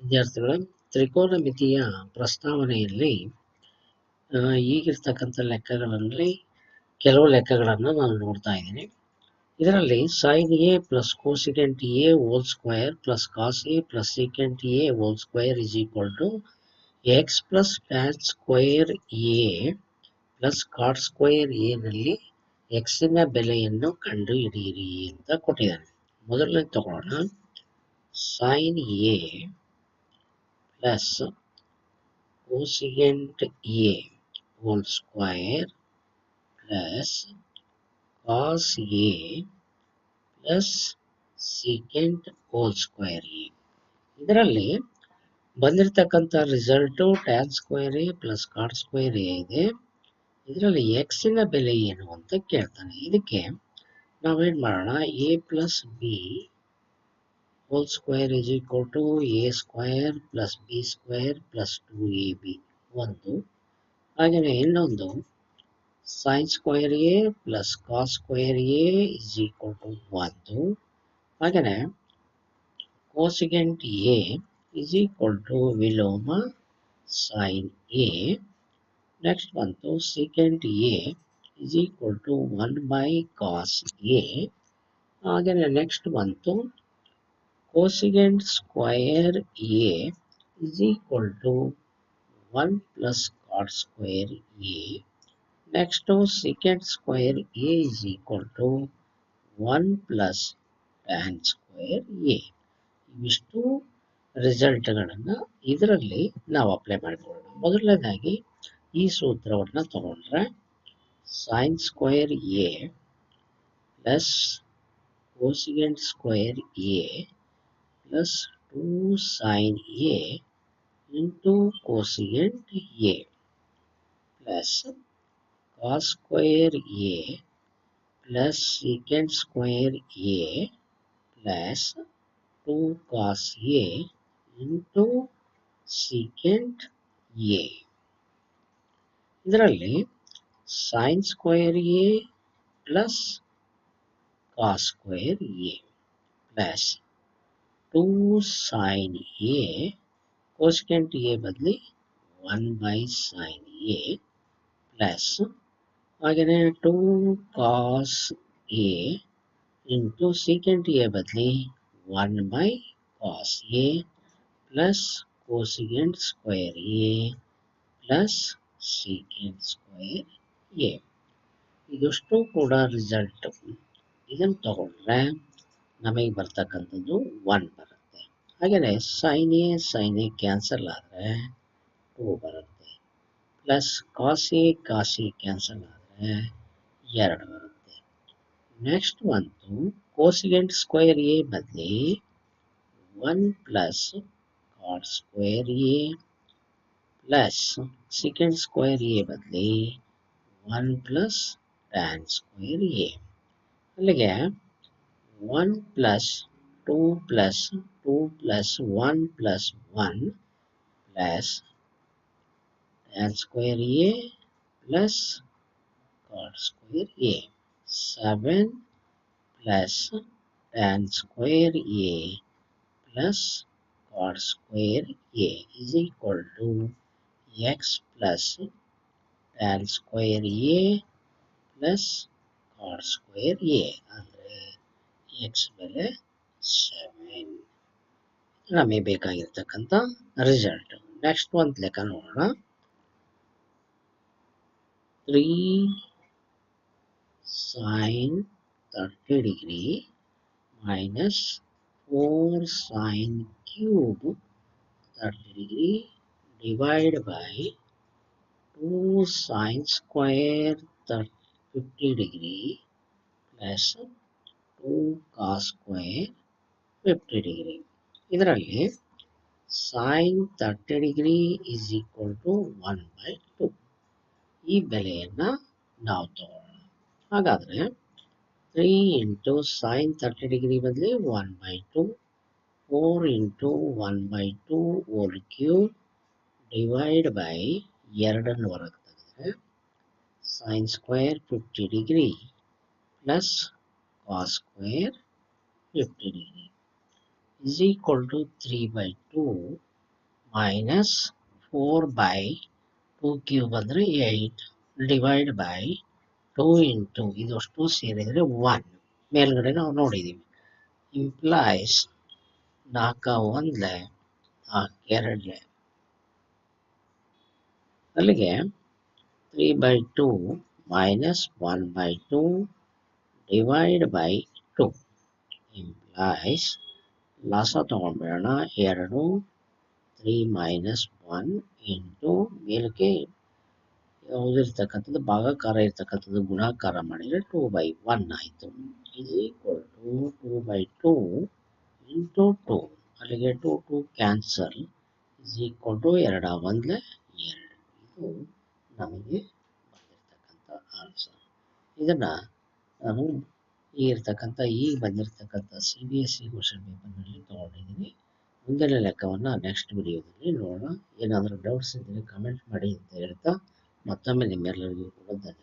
ವಿದ್ಯಾರ್ಥಿಗಳು ತ್ರಿಕೋನ ಮಿತಿಯ ಪ್ರಸ್ತಾವನೆಯಲ್ಲಿ ಈಗಿರ್ತಕ್ಕಂಥ ಲೆಕ್ಕಗಳಲ್ಲಿ ಕೆಲವು ಲೆಕ್ಕಗಳನ್ನು ನಾನು ನೋಡ್ತಾ ಇದ್ದೀನಿ ಇದರಲ್ಲಿ sine A plus cosecant A whole square plus cos A plus secant A whole square is equal to X plus tan square A plus cot square ಎನಲ್ಲಿ ಎಕ್ಸಿನ ಬೆಲೆಯನ್ನು ಕಂಡುಹಿಡಿಯಿರಿ ಅಂತ ಕೊಟ್ಟಿದ್ದಾರೆ ಮೊದಲನೇ ತಗೊಳ್ಳೋಣ sine A plus quotient a e whole square plus cos a plus secant whole square A ಇದರಲ್ಲಿ ಬಂದಿರತಕ್ಕಂಥ result tan square A plus cot square A ಇದೆ ಇದರಲ್ಲಿ ಎಕ್ಸಿನ ಬೆಲೆ ಏನು ಅಂತ ಕೇಳ್ತಾನೆ ಇದಕ್ಕೆ ನಾವೇನು ಮಾಡೋಣ A plus B whole square is equal to A square plus B square plus two A B वो आगे इन sine square A plus cos square is equal to way cosecant is equal to विलोम sine A next बंत secant is equal to one by cos आगे next बंतु cosecant square A is equal to 1 plus cot square A. Next to secant square A is equal to 1 plus tan square a. Square A ಇವಿಷ್ಟು ರಿಸಲ್ಟ್ಗಳನ್ನು ಇದರಲ್ಲಿ ನಾವು apply this ಮೊದಲನೇದಾಗಿ ಈ ಸೂತ್ರವನ್ನು ತಗೊಂಡ್ರೆ sin square a plus cosecant square a. Plus two sine A into cosecant A plus cos square A plus secant square A plus two cos A into secant A sine square A plus plus square A plus two sine A cosecant A बदली one by sine A plus आगे two cos A into secant A बदली one by cos A plus cosecant square A plus secant square A इष्टू कूड़ा result इन तक ನಮೆಗೆ ಬರ್ತಕ್ಕಂತದ್ದು 1 ಬರುತ್ತೆ ಹಾಗೇನೇ sin a sin a cancel ಆದ್ರೆ 2 ಬರುತ್ತೆ + cos a cos a cancel ಆದ್ರೆ 2 ಬರುತ್ತೆ ನೆಕ್ಸ್ಟ್ 1 to cosecant ^ 2 a ಬದಲೀ 1 + cos ^ 2 a + secant ^ 2 a ಬದಲೀ 1 + tan ^ 2 a ಅಲ್ಲಗ್ಯಾ 1 plus 2 plus 2 plus 1 plus 1 plus tan square A plus cot square A. 7 plus tan square A plus cot square A is equal to x plus tan square A plus cot square A. And x = 7 ना में بقى ಇರತಕ್ಕಂತ result next one ಲೆಕ್ಕ ನೋಡೋಣ 3 sin 30° - 4 sin³ 30° / 2 sin² 30° + two cos square fifty degree ಇದರಲ್ಲಿ sine thirty degree is equal to one by two ಈ ಬೆಲೆಯನ್ನು ನಾವು ತಗೊಳ್ಳೋಣ ಹಾಗಾದರೆ three into sine thirty degree ಬದಲಿ one by two four into one by two whole Q divide by ಎರಡನ್ನು ಹೊರಗೆ ತೆಗೆದರೆ sine square fifty degree plus cos square 50 degree is equal to 3 by 2 minus 4 by 2 cube ಅಂದರೆ 8 divide by 2 into ಇದಷ್ಟು ಸೇರಿದರೆ 1 ಮೇಲ್ಗಡೆ ನಾವು ನೋಡಿದ್ದೀವಿ implies ನಾಲ್ಕ ಒಂದ್ಲೆ ನಾಲ್ಕು ಎರಡ್ಲೆ ಅಲ್ಲಿಗೆ three by two minus one by two divided by 2 implies ಲಾಸ ತಗೊಂಡ್ಬಿಡೋಣ ಎರಡು ತ್ರೀ ಮೈನಸ್ ಒನ್ ಇಂಟು ಮೇಲಕ್ಕೆ ಇರ್ತಕ್ಕಂಥದ್ದು ಭಾಗಾಕಾರ ಇರ್ತಕ್ಕಂಥದ್ದು ಗುಣಾಕಾರ ಮಾಡಿದರೆ ಟೂ ಬೈ ಒನ್ ಆಯಿತು is equal to two by two into two ಅಲ್ಲಿಗೆ two two cancel is equal to ಎರಡ ಒಂದಲೇ ಎರಡು ಇದು ನಮಗೆ ಬಂದಿರ್ತಕ್ಕಂಥ ಆನ್ಸರ್ ಇದನ್ನು ನಾನು ಈ ಇರ್ತಕ್ಕಂಥ ಈಗ ಬಂದಿರತಕ್ಕಂಥ C B S C e question ಪೇಪರ್ನಲ್ಲಿ ತೊಗೊಂಡಿದ್ದೀನಿ ಮುಂದಿನ ಲೆಕ್ಕವನ್ನು ನೆಕ್ಸ್ಟ್ ವಿಡಿಯೋದಲ್ಲಿ ನೋಡೋಣ ಏನಾದರೂ ಡೌಟ್ಸ್ ಇದ್ದರೆ ಕಮೆಂಟ್ ಮಾಡಿ ಅಂತ ಹೇಳ್ತಾ ಮತ್ತೊಮ್ಮೆ ನಿಮ್ಮೆಲ್ಲರಿಗೂ ಕೂಡ ಧನ್ಯವಾದ